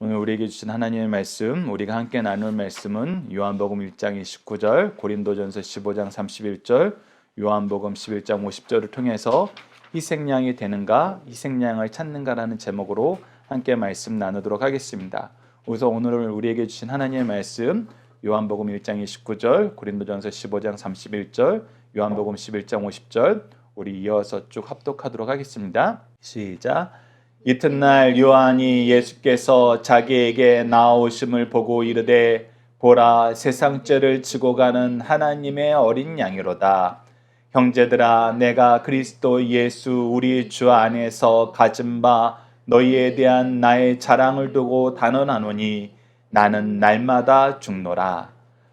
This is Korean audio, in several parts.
오늘 우리에게 주신 하나님의 말씀, 우리가 함께 나눌 말씀은 요한복음 1장 29절, 고린도전서 15장 31절, 요한복음 11장 50절을 통해서 희생양이 되는가, 희생양을 찾는가라는 제목으로 함께 말씀 나누도록 하겠습니다. 우선 오늘 우리에게 주신 하나님의 말씀, 요한복음 1장 29절, 고린도전서 15장 31절, 요한복음 11장 50절, 우리 이어서 쭉 합독하도록 하겠습니다. 시작. 이튿날 요한이 예수께서 자기에게 나오심을 보고 이르되 보라 세상 죄를 지고 가는 하나님의 어린 양이로다. 형제들아 내가 그리스도 예수 우리 주 안에서 가진 바 너희에 대한 나의 자랑을 두고 단언하노니 나는 날마다 죽노라.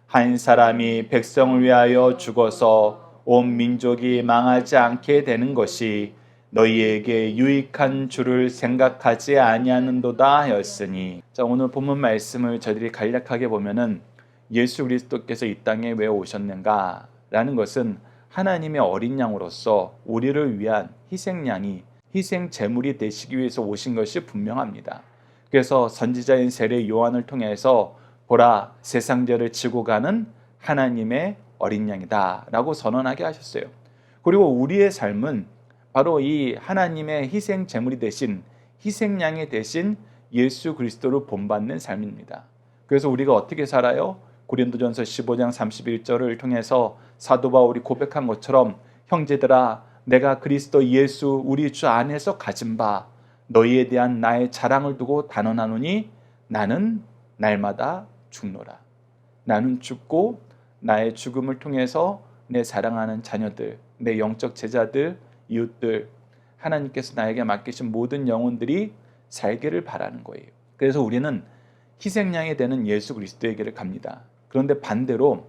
한 사람이 백성을 위하여 죽어서 온 민족이 망하지 않게 되는 것이 너희에게 유익한 줄을 생각하지 아니하는도다 하였으니 자 오늘 본문 말씀을 저희들이 간략하게 보면은 예수 그리스도께서 이 땅에 왜 오셨는가라는 것은 하나님의 어린 양으로서 우리를 위한 희생양이 희생 제물이 되시기 위해서 오신 것이 분명합니다. 그래서 선지자인 세례 요한을 통해서 보라 세상 죄를 지고 가는 하나님의 어린 양이다라고 선언하게 하셨어요. 그리고 우리의 삶은 바로 이 하나님의 희생 제물이 되신 희생양이 되신 예수 그리스도를 본받는 삶입니다. 그래서 우리가 어떻게 살아요? 고린도전서 15장 31절을 통해서 사도 바울이 고백한 것처럼 형제들아 내가 그리스도 예수 우리 주 안에서 가진 바 너희에 대한 나의 자랑을 두고 단언하노니 나는 날마다 죽노라. 나는 죽고 나의 죽음을 통해서 내 사랑하는 자녀들, 내 영적 제자들, 이웃들, 하나님께서 나에게 맡기신 모든 영혼들이 살기를 바라는 거예요. 그래서 우리는 희생양이 되는 예수 그리스도에게를 갑니다. 그런데 반대로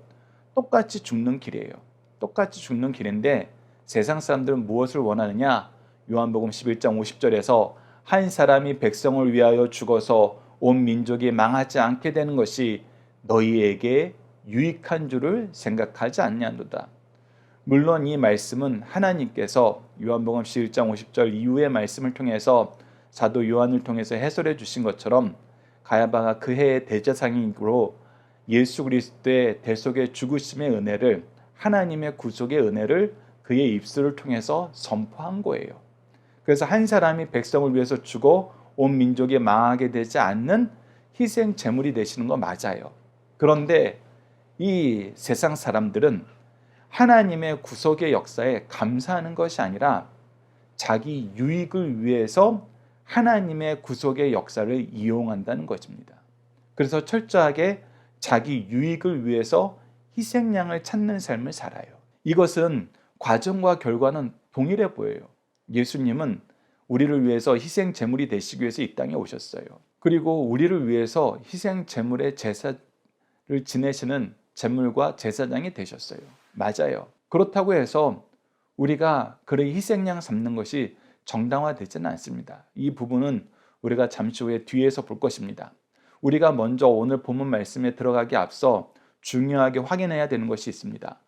똑같이 죽는 길이에요. 똑같이 죽는 길인데 세상 사람들은 무엇을 원하느냐? 요한복음 11장 50절에서 한 사람이 백성을 위하여 죽어서 온 민족이 망하지 않게 되는 것이 너희에게 유익한 줄을 생각하지 않냐도다. 물론 이 말씀은 하나님께서 요한복음 11장 50절 이후의 말씀을 통해서 사도 요한을 통해서 해설해 주신 것처럼 가야바가 그 해의 대제사장으로 예수 그리스도의 대속의 죽으심의 은혜를 하나님의 구속의 은혜를 그의 입술을 통해서 선포한 거예요. 그래서 한 사람이 백성을 위해서 죽어 온 민족이 망하게 되지 않는 희생 제물이 되시는 거 맞아요. 그런데 이 세상 사람들은 하나님의 구속의 역사에 감사하는 것이 아니라 자기 유익을 위해서 하나님의 구속의 역사를 이용한다는 것입니다. 그래서 철저하게 자기 유익을 위해서 희생양을 찾는 삶을 살아요. 이것은 과정과 결과는 동일해 보여요. 예수님은 우리를 위해서 희생 제물이 되시기 위해서 이 땅에 오셨어요. 그리고 우리를 위해서 희생 제물의 제사를 지내시는 제물과 제사장이 되셨어요. 맞아요. 그렇다고 해서 우리가 그의 희생양 삼는 것이 정당화되지는 않습니다. 이 부분은 우리가 잠시 후에 뒤에서 볼 것입니다. 우리가 먼저 오늘 본문 말씀에 들어가기 앞서 중요하게 확인해야 되는 것이 있습니다.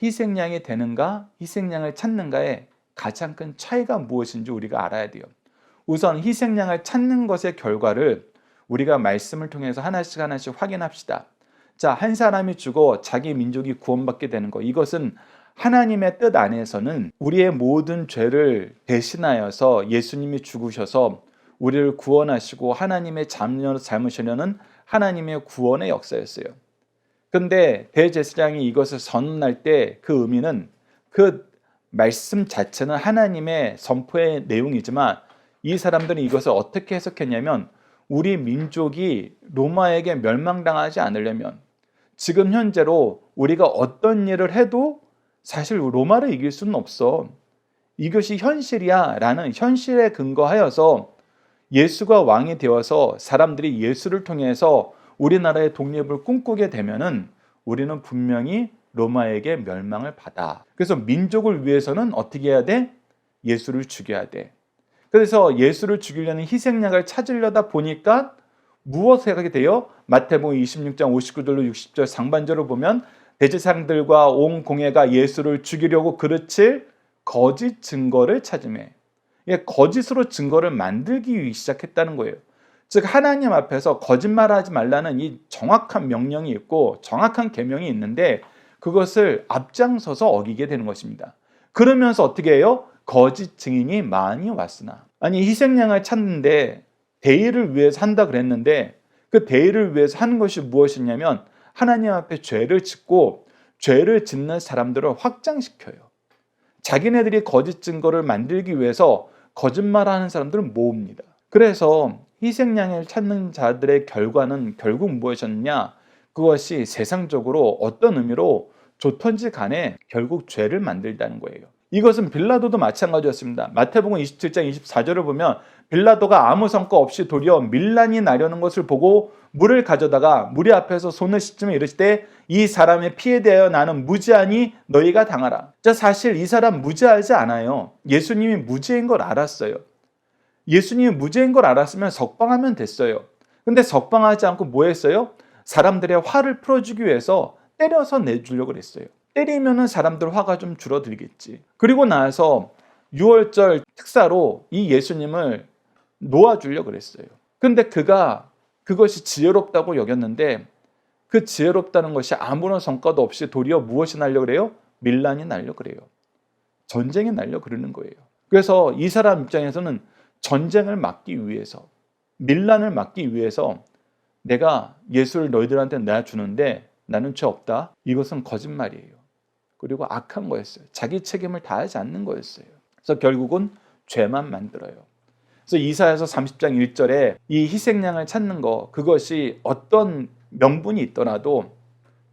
희생양이 되는가, 희생양을 찾는가의 가장 큰 차이가 무엇인지 우리가 알아야 돼요. 우선 희생양을 찾는 것의 결과를 우리가 말씀을 통해서 하나씩 하나씩 확인합시다. 자, 한 사람이 죽어 자기 민족이 구원받게 되는 것. 이것은 하나님의 뜻 안에서는 우리의 모든 죄를 대신하여서 예수님이 죽으셔서 우리를 구원하시고 하나님의 자녀로 삶으시려는 하나님의 구원의 역사였어요. 근데 대제사장이 이것을 선언할 때 그 의미는 그 말씀 자체는 하나님의 선포의 내용이지만 이 사람들은 이것을 어떻게 해석했냐면 우리 민족이 로마에게 멸망당하지 않으려면 지금 현재로 우리가 어떤 일을 해도 사실 로마를 이길 수는 없어. 이것이 현실이야 라는 현실에 근거하여서 예수가 왕이 되어서 사람들이 예수를 통해서 우리나라의 독립을 꿈꾸게 되면은 우리는 분명히 로마에게 멸망을 받아. 그래서 민족을 위해서는 어떻게 해야 돼? 예수를 죽여야 돼. 그래서 예수를 죽이려는 희생양을 찾으려다 보니까 무엇을 하게 돼요? 마태복음 26장 59절로 60절 상반절을 보면 대제사장들과 온 공회가 예수를 죽이려고 그르칠 거짓 증거를 찾음에 거짓으로 증거를 만들기 시작했다는 거예요. 즉 하나님 앞에서 거짓말하지 말라는 이 정확한 명령이 있고 정확한 계명이 있는데 그것을 앞장서서 어기게 되는 것입니다. 그러면서 어떻게 해요? 거짓 증인이 많이 왔으나 아니 희생양을 찾는데 대의를 위해서 한다 그랬는데 그 대의를 위해서 하는 것이 무엇이냐면 하나님 앞에 죄를 짓고 죄를 짓는 사람들을 확장시켜요. 자기네들이 거짓 증거를 만들기 위해서 거짓말하는 사람들을 모읍니다. 그래서 희생양을 찾는 자들의 결과는 결국 무엇이었느냐? 그것이 세상적으로 어떤 의미로 좋던지 간에 결국 죄를 만들다는 거예요. 이것은 빌라도도 마찬가지였습니다. 마태복음 27장 24절을 보면 빌라도가 아무 성과 없이 도리어 밀란이 나려는 것을 보고 물을 가져다가 무리 앞에서 손을 씻으며 이르시되 이 사람의 피에 대하여 나는 무지하니 너희가 당하라. 자 사실 이 사람 무지하지 않아요. 예수님이 무지인 걸 알았어요. 예수님이 무죄인 걸 알았으면 석방하면 됐어요. 근데 석방하지 않고 뭐 했어요? 사람들의 화를 풀어주기 위해서 때려서 내주려고 그랬어요. 때리면은 사람들 화가 좀 줄어들겠지. 그리고 나서 6월절 특사로 이 예수님을 놓아주려고 그랬어요. 근데 그가 그것이 지혜롭다고 여겼는데 그 지혜롭다는 것이 아무런 성과도 없이 도리어 무엇이 날려 그래요? 밀란이 날려 그래요. 전쟁이 날려 그러는 거예요. 그래서 이 사람 입장에서는 전쟁을 막기 위해서 밀란을 막기 위해서 내가 예수를 너희들한테 내가 주는데 나는 죄 없다. 이것은 거짓말이에요. 그리고 악한 거였어요. 자기 책임을 다하지 않는 거였어요. 그래서 결국은 죄만 만들어요. 그래서 이사야서 30장 1절에 이 희생양을 찾는 거 그것이 어떤 명분이 있더라도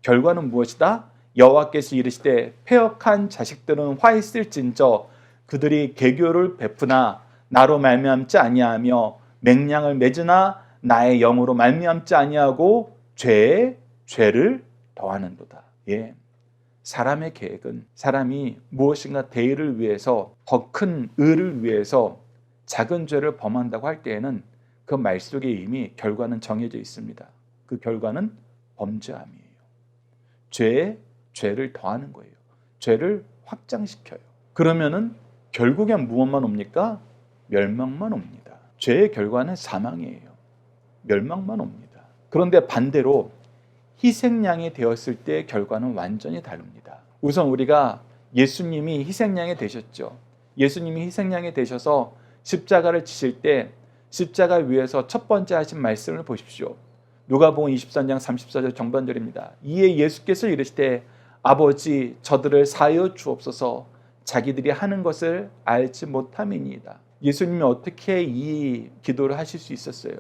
결과는 무엇이다? 여호와께서 이르시되 폐역한 자식들은 화 있을진저 그들이 개교를 베푸나 나로 말미암지 아니하며 맹량을 맺으나 나의 영으로 말미암지 아니하고 죄에 죄를 더하는도다. 예. 사람의 계획은 사람이 무엇인가 대의를 위해서 더 큰 의를 위해서 작은 죄를 범한다고 할 때에는 그 말 속에 이미 결과는 정해져 있습니다. 그 결과는 범죄함이에요. 죄에 죄를 더하는 거예요. 죄를 확장시켜요. 그러면은 결국엔 무엇만 옵니까? 멸망만 옵니다. 죄의 결과는 사망이에요. 멸망만 옵니다. 그런데 반대로 희생양이 되었을 때 결과는 완전히 다릅니다. 우선 우리가 예수님이 희생양이 되셨죠. 예수님이 희생양이 되셔서 십자가를 지실 때 십자가 위에서 첫 번째 하신 말씀을 보십시오. 누가복음 23장 34절 정반절입니다. 이에 예수께서 이르시되 아버지 저들을 사하여 주옵소서 자기들이 하는 것을 알지 못함이니이다. 예수님이 어떻게 이 기도를 하실 수 있었어요?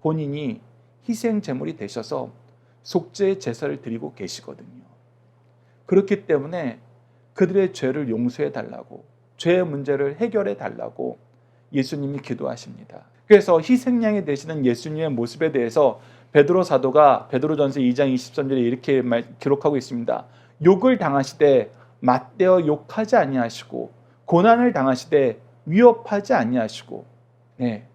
본인이 희생 제물이 되셔서 속죄 제사를 드리고 계시거든요. 그렇기 때문에 그들의 죄를 용서해 달라고 죄의 문제를 해결해 달라고 예수님이 기도하십니다. 그래서 희생양이 되시는 예수님의 모습에 대해서 베드로 사도가 베드로전서 2장 23절에 이렇게 기록하고 있습니다. 욕을 당하시되 맞대어 욕하지 아니하시고 고난을 당하시되 위협하지 아니하시고 네.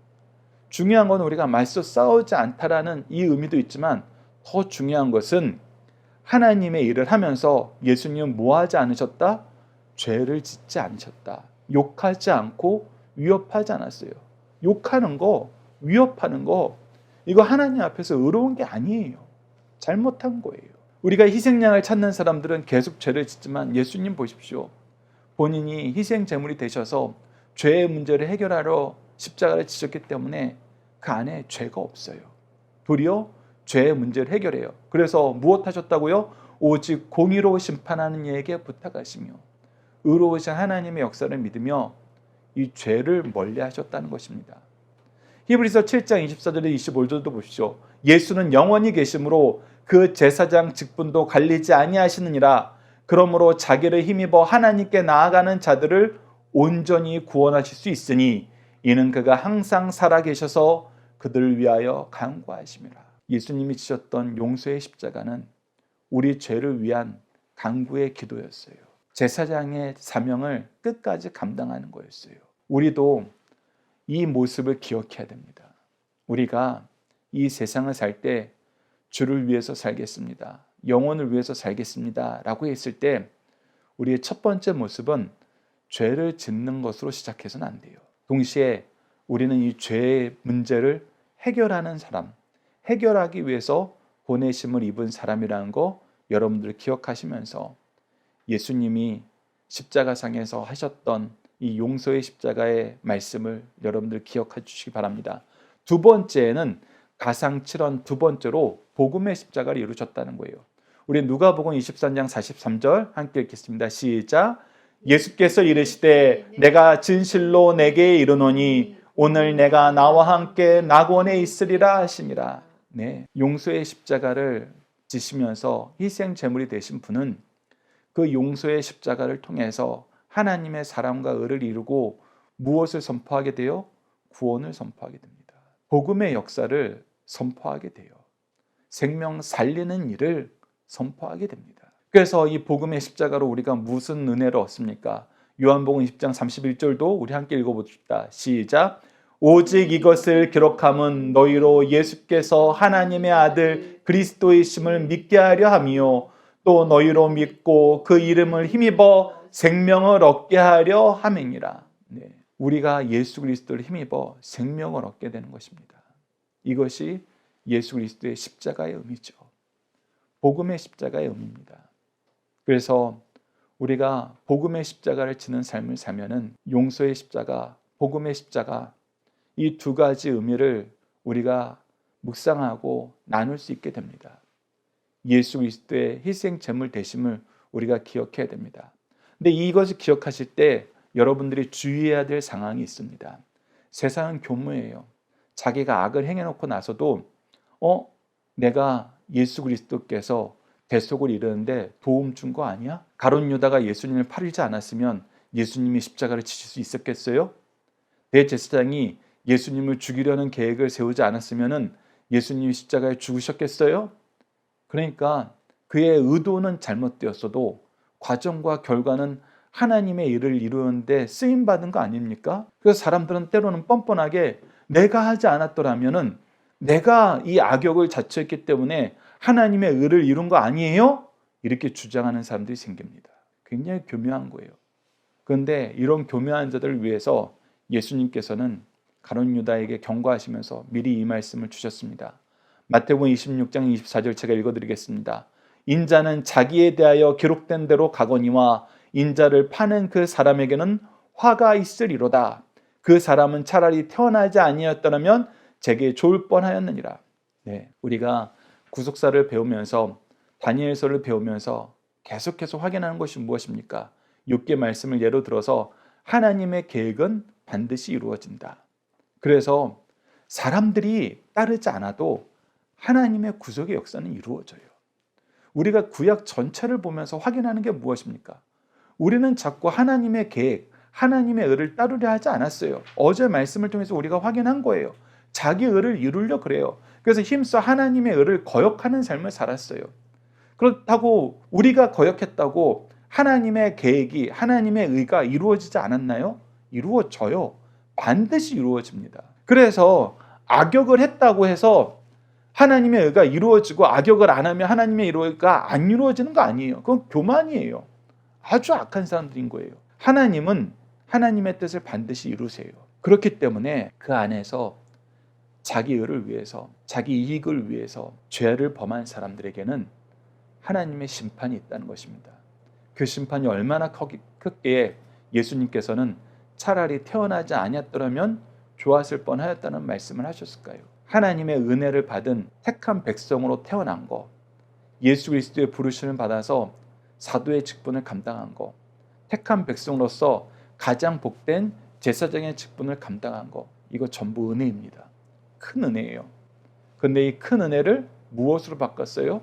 중요한 건 우리가 맞서 싸우지 않다라는 이 의미도 있지만 더 중요한 것은 하나님의 일을 하면서 예수님은 뭐 하지 않으셨다? 죄를 짓지 않으셨다. 욕하지 않고 위협하지 않았어요. 욕하는 거, 위협하는 거 이거 하나님 앞에서 의로운 게 아니에요. 잘못한 거예요. 우리가 희생양을 찾는 사람들은 계속 죄를 짓지만 예수님 보십시오. 본인이 희생 제물이 되셔서 죄의 문제를 해결하러 십자가를 지셨기 때문에 그 안에 죄가 없어요. 도리어 죄의 문제를 해결해요. 그래서 무엇 하셨다고요? 오직 공의로 심판하는 이에게 부탁하시며 의로우신 하나님의 역사를 믿으며 이 죄를 멀리 하셨다는 것입니다. 히브리서 7장 24절에 25절도 보십시오. 예수는 영원히 계심으로 그 제사장 직분도 갈리지 아니하시느니라. 그러므로 자기를 힘입어 하나님께 나아가는 자들을 온전히 구원하실 수 있으니 이는 그가 항상 살아 계셔서 그들을 위하여 간구하심이라. 예수님이 지셨던 용서의 십자가는 우리 죄를 위한 간구의 기도였어요. 제사장의 사명을 끝까지 감당하는 거였어요. 우리도 이 모습을 기억해야 됩니다. 우리가 이 세상을 살 때 주를 위해서 살겠습니다. 영혼을 위해서 살겠습니다. 라고 했을 때 우리의 첫 번째 모습은 죄를 짓는 것으로 시작해서는 안 돼요. 동시에 우리는 이 죄의 문제를 해결하는 사람, 해결하기 위해서 보내심을 입은 사람이라는 거 여러분들 기억하시면서 예수님이 십자가상에서 하셨던 이 용서의 십자가의 말씀을 여러분들 기억해 주시기 바랍니다. 두 번째는 가상칠언 두 번째로 복음의 십자가를 이루셨다는 거예요. 우리 누가복음 23장 43절 함께 읽겠습니다. 시작. 예수께서 이르시되 내가 진실로 내게 이르노니 오늘 내가 나와 함께 낙원에 있으리라 하시니라. 네. 용서의 십자가를 지시면서 희생 제물이 되신 분은 그 용서의 십자가를 통해서 하나님의 사랑과 의를 이루고 무엇을 선포하게 되어 구원을 선포하게 됩니다. 복음의 역사를 선포하게 돼요. 생명 살리는 일을 선포하게 됩니다. 그래서 이 복음의 십자가로 우리가 무슨 은혜를 얻습니까? 요한복음 10장 31절도 우리 함께 읽어봅시다. 시작. 오직 이것을 기록함은 너희로 예수께서 하나님의 아들 그리스도이심을 믿게 하려 함이요 또 너희로 믿고 그 이름을 힘입어 생명을 얻게 하려 함이니라. 네. 우리가 예수 그리스도를 힘입어 생명을 얻게 되는 것입니다. 이것이 예수 그리스도의 십자가의 의미죠. 복음의 십자가의 의미입니다. 그래서 우리가 복음의 십자가를 지는 삶을 살면은 용서의 십자가, 복음의 십자가 이 두 가지 의미를 우리가 묵상하고 나눌 수 있게 됩니다. 예수 그리스도의 희생 제물 되심을 우리가 기억해야 됩니다. 근데 이것을 기억하실 때 여러분들이 주의해야 될 상황이 있습니다. 세상은 교무예요. 자기가 악을 행해 놓고 나서도 어 내가 예수 그리스도께서 대속을 이루는데 도움 준 거 아니야? 가론 유다가 예수님을 팔지 않았으면 예수님이 십자가를 지실 수 있었겠어요? 대제사장이 예수님을 죽이려는 계획을 세우지 않았으면은 예수님이 십자가에 죽으셨겠어요? 그러니까 그의 의도는 잘못되었어도 과정과 결과는 하나님의 일을 이루는데 쓰임 받은 거 아닙니까? 그래서 사람들은 때로는 뻔뻔하게 내가 하지 않았더라면은 내가 이 악역을 자처했기 때문에 하나님의 의를 이룬 거 아니에요? 이렇게 주장하는 사람들이 생깁니다. 굉장히 교묘한 거예요. 그런데 이런 교묘한 자들을 위해서 예수님께서는 가론 유다에게 경고하시면서 미리 이 말씀을 주셨습니다. 마태복음 26장 24절 제가 읽어드리겠습니다. 인자는 자기에 대하여 기록된 대로 가거니와 인자를 파는 그 사람에게는 화가 있으리로다. 그 사람은 차라리 태어나지 아니었더라면 제게 좋을 뻔하였느니라. 네, 우리가 구속사를 배우면서 다니엘서를 배우면서 계속해서 확인하는 것이 무엇입니까? 6개 말씀을 예로 들어서 하나님의 계획은 반드시 이루어진다. 그래서 사람들이 따르지 않아도 하나님의 구속의 역사는 이루어져요. 우리가 구약 전체를 보면서 확인하는 게 무엇입니까? 우리는 자꾸 하나님의 계획, 하나님의 의를 따르려 하지 않았어요. 어제 말씀을 통해서 우리가 확인한 거예요. 자기 의를 이루려 그래요. 그래서 힘써 하나님의 의를 거역하는 삶을 살았어요. 그렇다고 우리가 거역했다고 하나님의 계획이 하나님의 의가 이루어지지 않았나요? 이루어져요. 반드시 이루어집니다. 그래서 악역을 했다고 해서 하나님의 의가 이루어지고 악역을 안 하면 하나님의 의가 안 이루어지는 거 아니에요. 그건 교만이에요. 아주 악한 사람들인 거예요. 하나님은 하나님의 뜻을 반드시 이루세요. 그렇기 때문에 그 안에서 자기 의를 위해서, 자기 이익을 위해서 죄를 범한 사람들에게는 하나님의 심판이 있다는 것입니다. 그 심판이 얼마나 크기에 예수님께서는 차라리 태어나지 아니었더라면 좋았을 뻔하였다는 말씀을 하셨을까요? 하나님의 은혜를 받은 택한 백성으로 태어난 거, 예수 그리스도의 부르심을 받아서 사도의 직분을 감당한 거, 택한 백성으로서 가장 복된 제사장의 직분을 감당한 거, 이거 전부 은혜입니다. 큰 은혜예요. 근데 이 큰 은혜를 무엇으로 바꿨어요?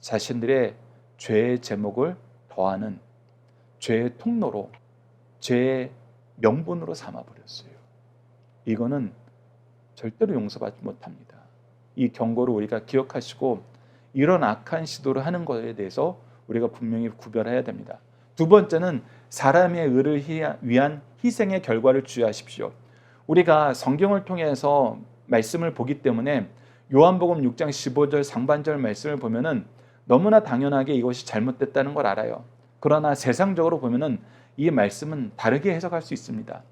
자신들의 죄의 제목을 더하는 죄의 통로로, 죄의 명분으로 삼아버렸어요. 이거는 절대로 용서받지 못합니다. 이 경고를 우리가 기억하시고 이런 악한 시도를 하는 것에 대해서 우리가 분명히 구별해야 됩니다. 두 번째는 사람의 의를 위한 희생의 결과를 주의하십시오. 우리가 성경을 통해서 말씀을 보기 때문에 요한복음 6장 15절 상반절 말씀을 보면은 너무나 당연하게 이것이 잘못됐다는 걸 알아요. 그러나 세상적으로 보면은 이 말씀은 다르게 해석할 수 있습니다.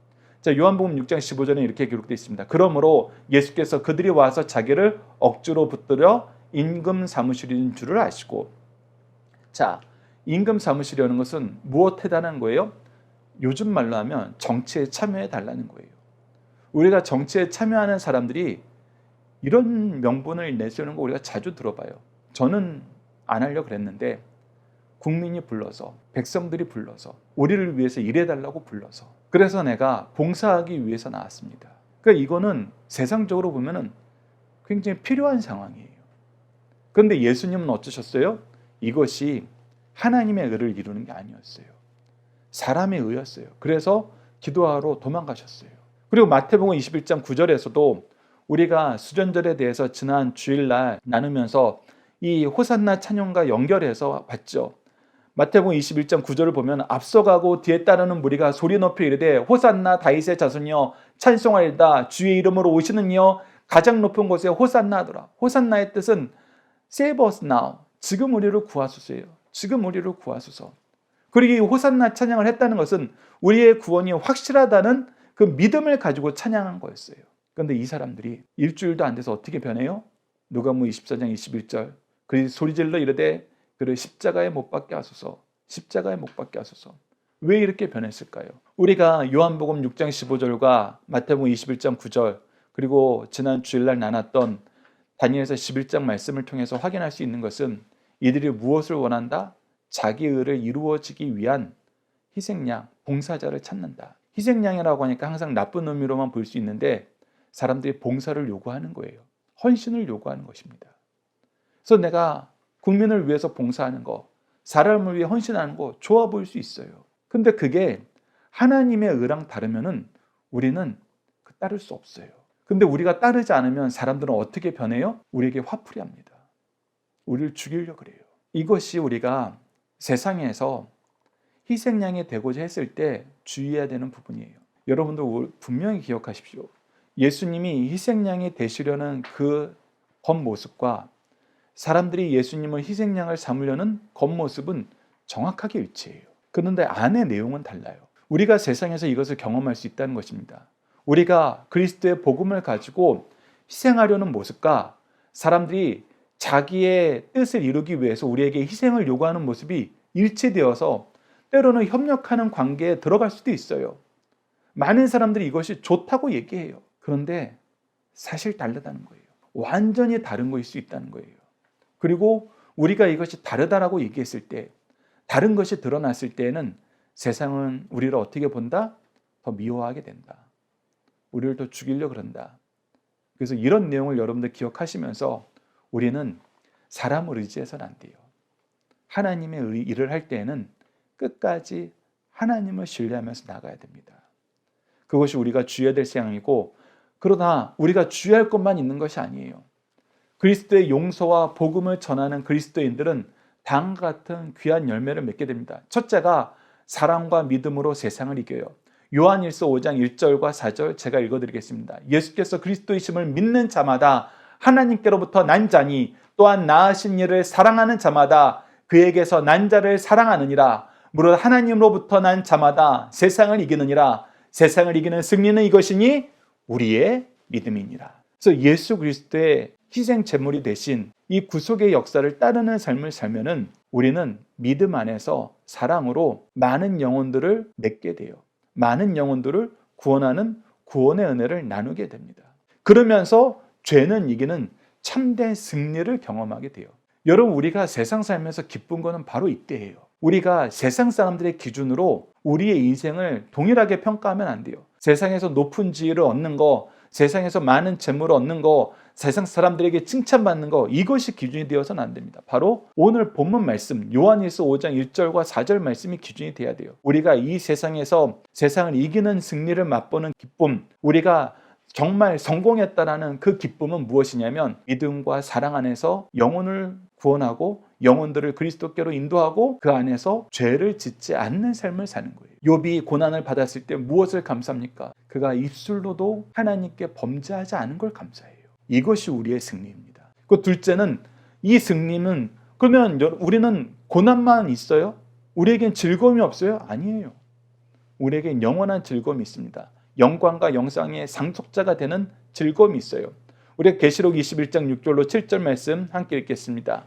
자, 요한복음 6장 15절에 이렇게 기록되어 있습니다. 그러므로 예수께서 그들이 와서 자기를 억지로 붙들어 임금 삼으시려는 줄을 아시고 자, 임금 삼으시려는 것은 무엇 해달라는 거예요? 요즘 말로 하면 정치에 참여해 달라는 거예요. 우리가 정치에 참여하는 사람들이 이런 명분을 내세우는 거 우리가 자주 들어봐요. 저는 안 하려 그랬는데 국민이 불러서 백성들이 불러서 우리를 위해서 일해달라고 불러서 그래서 내가 봉사하기 위해서 나왔습니다. 그러니까 이거는 세상적으로 보면은 굉장히 필요한 상황이에요. 그런데 예수님은 어쩌셨어요? 이것이 하나님의 의를 이루는 게 아니었어요. 사람의 의였어요. 그래서 기도하러 도망가셨어요. 그리고 마태복음 21장 9절에서도 우리가 수전절에 대해서 지난 주일날 나누면서 이 호산나 찬양과 연결해서 봤죠. 마태복음 21장 9절을 보면 앞서가고 뒤에 따르는 무리가 소리 높여 이르되 호산나 다윗의 자손이여 찬송하리다 주의 이름으로 오시는 이여 가장 높은 곳에 호산나 하더라. 호산나의 뜻은 save us now. 지금 우리를 구하소서예요. 지금 우리를 구하소서. 그리고 이 호산나 찬양을 했다는 것은 우리의 구원이 확실하다는 그 믿음을 가지고 찬양한 거였어요. 그런데 이 사람들이 일주일도 안 돼서 어떻게 변해요? 누가복음 24장 21절. 그리 소리질러 이르되 그를 십자가에 못 박게 하소서. 십자가에 못 박게 하소서. 왜 이렇게 변했을까요? 우리가 요한복음 6장 15절과 마태복음 21장 9절 그리고 지난 주일날 나눴던 다니엘서 11장 말씀을 통해서 확인할 수 있는 것은 이들이 무엇을 원한다? 자기 의를 이루어지기 위한 희생양, 봉사자를 찾는다. 희생양이라고 하니까 항상 나쁜 의미로만 볼 수 있는데 사람들이 봉사를 요구하는 거예요. 헌신을 요구하는 것입니다. 그래서 내가 국민을 위해서 봉사하는 거, 사람을 위해 헌신하는 거 좋아 보일 수 있어요. 근데 그게 하나님의 의랑 다르면은 우리는 그 따를 수 없어요. 근데 우리가 따르지 않으면 사람들은 어떻게 변해요? 우리에게 화풀이 합니다. 우리를 죽이려 그래요. 이것이 우리가 세상에서 희생양이 되고자 했을 때 주의해야 되는 부분이에요. 여러분들 분명히 기억하십시오. 예수님이 희생양이 되시려는 그 겉모습과 사람들이 예수님을 희생양을 삼으려는 겉모습은 정확하게 일치해요. 그런데 안의 내용은 달라요. 우리가 세상에서 이것을 경험할 수 있다는 것입니다. 우리가 그리스도의 복음을 가지고 희생하려는 모습과 사람들이 자기의 뜻을 이루기 위해서 우리에게 희생을 요구하는 모습이 일치되어서 때로는 협력하는 관계에 들어갈 수도 있어요. 많은 사람들이 이것이 좋다고 얘기해요. 그런데 사실 다르다는 거예요. 완전히 다른 것일 수 있다는 거예요. 그리고 우리가 이것이 다르다라고 얘기했을 때, 다른 것이 드러났을 때에는 세상은 우리를 어떻게 본다? 더 미워하게 된다. 우리를 더 죽이려 그런다. 그래서 이런 내용을 여러분들 기억하시면서 우리는 사람을 의지해서는 안 돼요. 하나님의 일을 할 때에는 끝까지 하나님을 신뢰하면서 나가야 됩니다. 그것이 우리가 주의해야 될 상황이고 그러나 우리가 주의할 것만 있는 것이 아니에요. 그리스도의 용서와 복음을 전하는 그리스도인들은 당 같은 귀한 열매를 맺게 됩니다. 첫째가 사랑과 믿음으로 세상을 이겨요. 요한일서 5장 1절과 4절 제가 읽어드리겠습니다. 예수께서 그리스도이심을 믿는 자마다 하나님께로부터 난 자니 또한 나으신 이를 사랑하는 자마다 그에게서 난 자를 사랑하느니라. 무릇 하나님으로부터 난 자마다 세상을 이기느니라. 세상을 이기는 승리는 이것이니 우리의 믿음이니라. 그래서 예수 그리스도의 희생 제물이 대신 이 구속의 역사를 따르는 삶을 살면은 우리는 믿음 안에서 사랑으로 많은 영혼들을 맺게 돼요. 많은 영혼들을 구원하는 구원의 은혜를 나누게 됩니다. 그러면서 죄는 이기는 참된 승리를 경험하게 돼요. 여러분 우리가 세상 살면서 기쁜 거는 바로 이때예요. 우리가 세상 사람들의 기준으로 우리의 인생을 동일하게 평가하면 안 돼요. 세상에서 높은 지위를 얻는 거, 세상에서 많은 재물을 얻는 거, 세상 사람들에게 칭찬받는 거 이것이 기준이 되어서는 안 됩니다. 바로 오늘 본문 말씀 요한일서 5장 1절과 4절 말씀이 기준이 돼야 돼요. 우리가 이 세상에서 세상을 이기는 승리를 맛보는 기쁨, 우리가 정말 성공했다라는 그 기쁨은 무엇이냐면 믿음과 사랑 안에서 영혼을 구원하고 영혼들을 그리스도께로 인도하고 그 안에서 죄를 짓지 않는 삶을 사는 거예요. 욥이 고난을 받았을 때 무엇을 감사합니까? 그가 입술로도 하나님께 범죄하지 않은 걸 감사해요. 이것이 우리의 승리입니다. 그 둘째는 이 승리는 그러면 우리는 고난만 있어요? 우리에겐 즐거움이 없어요? 아니에요. 우리에겐 영원한 즐거움이 있습니다. 영광과 영상의 상속자가 되는 즐거움이 있어요. 우리가 계시록 21장 6절로 7절 말씀 함께 읽겠습니다.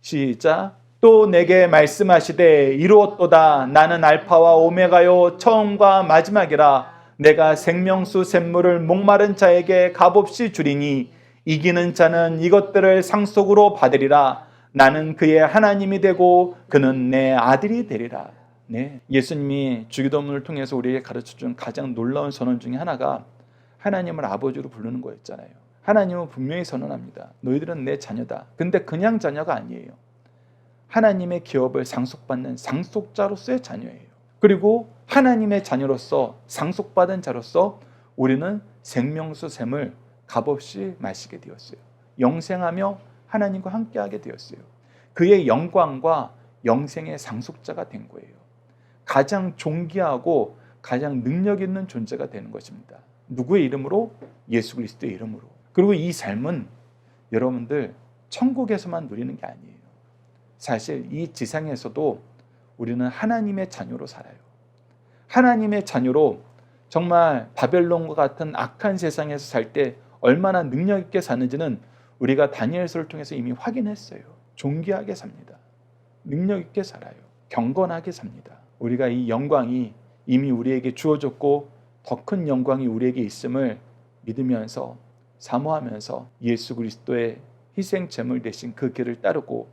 시작. 또 내게 말씀하시되 이루었도다 나는 알파와 오메가요 처음과 마지막이라 내가 생명수 샘물을 목마른 자에게 값없이 주리니 이기는 자는 이것들을 상속으로 받으리라 나는 그의 하나님이 되고 그는 내 아들이 되리라. 네. 예수님이 주기도문을 통해서 우리에게 가르쳐 준 가장 놀라운 선언 중에 하나가 하나님을 아버지로 부르는 거였잖아요. 하나님은 분명히 선언합니다. 너희들은 내 자녀다. 근데 그냥 자녀가 아니에요. 하나님의 기업을 상속받는 상속자로서의 자녀예요. 그리고 하나님의 자녀로서 상속받은 자로서 우리는 생명수 샘을 값없이 마시게 되었어요. 영생하며 하나님과 함께하게 되었어요. 그의 영광과 영생의 상속자가 된 거예요. 가장 존귀하고 가장 능력 있는 존재가 되는 것입니다. 누구의 이름으로? 예수 그리스도의 이름으로. 그리고 이 삶은 여러분들 천국에서만 누리는 게 아니에요. 사실 이 지상에서도 우리는 하나님의 자녀로 살아요. 하나님의 자녀로 정말 바벨론과 같은 악한 세상에서 살 때 얼마나 능력 있게 사는지는 우리가 다니엘서를 통해서 이미 확인했어요. 존귀하게 삽니다. 능력 있게 살아요. 경건하게 삽니다. 우리가 이 영광이 이미 우리에게 주어졌고 더 큰 영광이 우리에게 있음을 믿으면서 사모하면서 예수 그리스도의 희생 제물 대신 그 길을 따르고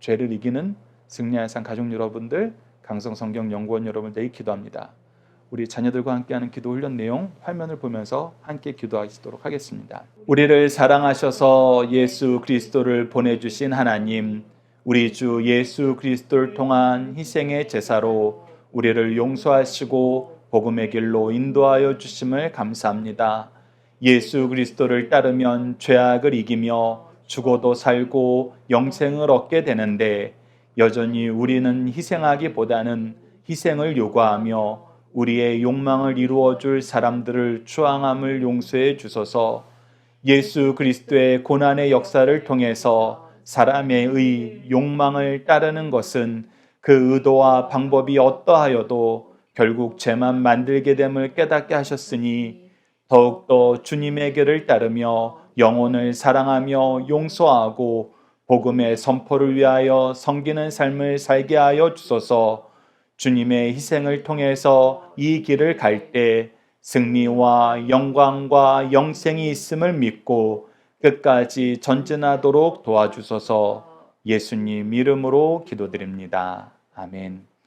죄를 이기는 승리한 상 가족 여러분들, 강성 성경 연구원 여러분들이 기도합니다. 우리 자녀들과 함께하는 기도 훈련 내용 화면을 보면서 함께 기도하시도록 하겠습니다. 우리를 사랑하셔서 예수 그리스도를 보내주신 하나님, 우리 주 예수 그리스도를 통한 희생의 제사로 우리를 용서하시고 복음의 길로 인도하여 주심을 감사합니다. 예수 그리스도를 따르면 죄악을 이기며 죽어도 살고 영생을 얻게 되는데 여전히 우리는 희생하기보다는 희생을 요구하며 우리의 욕망을 이루어 줄 사람들을 추앙함을 용서해 주소서. 예수 그리스도의 고난의 역사를 통해서 사람의 의, 욕망을 따르는 것은 그 의도와 방법이 어떠하여도 결국 죄만 만들게 됨을 깨닫게 하셨으니 더욱더 주님의 길을 따르며 영혼을 사랑하며 용서하고 복음의 선포를 위하여 섬기는 삶을 살게 하여 주소서. 주님의 희생을 통해서 이 길을 갈 때 승리와 영광과 영생이 있음을 믿고 끝까지 전진하도록 도와주소서. 예수님 이름으로 기도드립니다. 아멘.